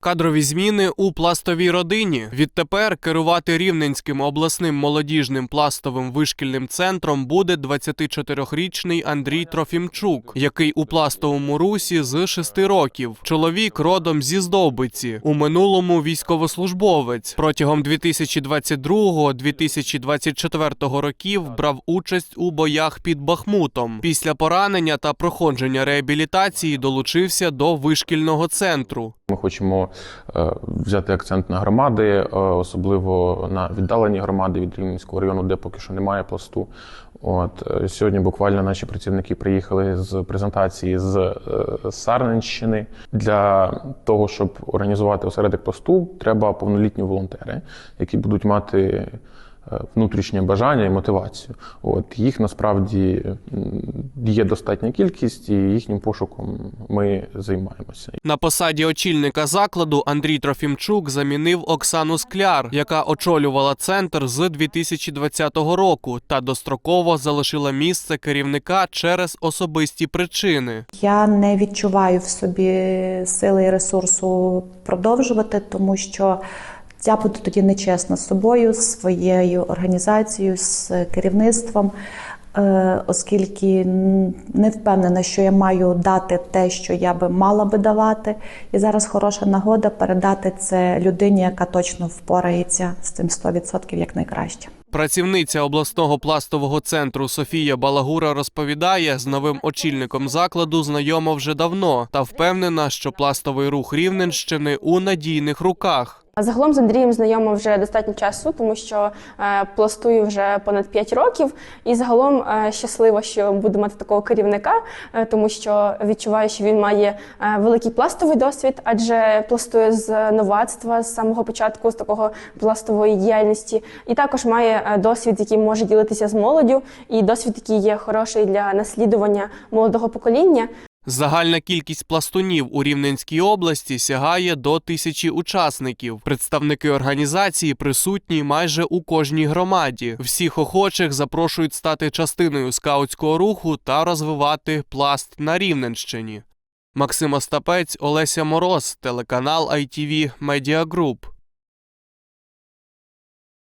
Кадрові зміни у пластовій родині. Відтепер керувати Рівненським обласним молодіжним пластовим вишкільним центром буде 24-річний Андрій Трофімчук, який у пластовому русі з 6 років. Чоловік родом зі Здовбиці. У минулому військовослужбовець. Протягом 2022-2024 років брав участь у боях під Бахмутом. Після поранення та проходження реабілітації долучився до вишкільного центру. Ми хочемо е, взяти акцент на громади, е, особливо на віддалені громади від Рівненського району, де поки що немає пласту. От е, сьогодні буквально наші працівники приїхали з презентації з Сарненщини. Для того, щоб організувати осередок пласту, треба повнолітні волонтери, які будуть мати внутрішнє бажання і мотивацію. От їх насправді є достатня кількість, і їхнім пошуком ми займаємося. На посаді очільника закладу Андрій Трофімчук замінив Оксану Скляр, яка очолювала центр з 2020 року та достроково залишила місце керівника через особисті причини. Я не відчуваю в собі сили і ресурсу продовжувати, тому що я буду тоді нечесна з собою, з своєю організацією, з керівництвом, е, оскільки не впевнена, що я маю дати те, що я би мала би давати. І зараз хороша нагода передати це людині, яка точно впорається з цим 100% як найкраще. Працівниця обласного пластового центру Софія Балагура розповідає, з новим очільником закладу знайома вже давно та впевнена, що пластовий рух Рівненщини у надійних руках. Загалом з Андрієм знайома вже достатньо часу, тому що е, пластую вже понад 5 років, і загалом е, щаслива, що буду мати такого керівника, е, тому що відчуваю, що він має великий пластовий досвід, адже пластує з новацтва з самого початку, з такого пластової діяльності, і також має е, досвід, який може ділитися з молоддю, і досвід, який є хороший для наслідування молодого покоління. Загальна кількість пластунів у Рівненській області сягає до тисячі учасників. Представники організації присутні майже у кожній громаді. Всіх охочих запрошують стати частиною скаутського руху та розвивати пласт на Рівненщині. Максим Остапець, Олеся Мороз, телеканал ITV Media Group.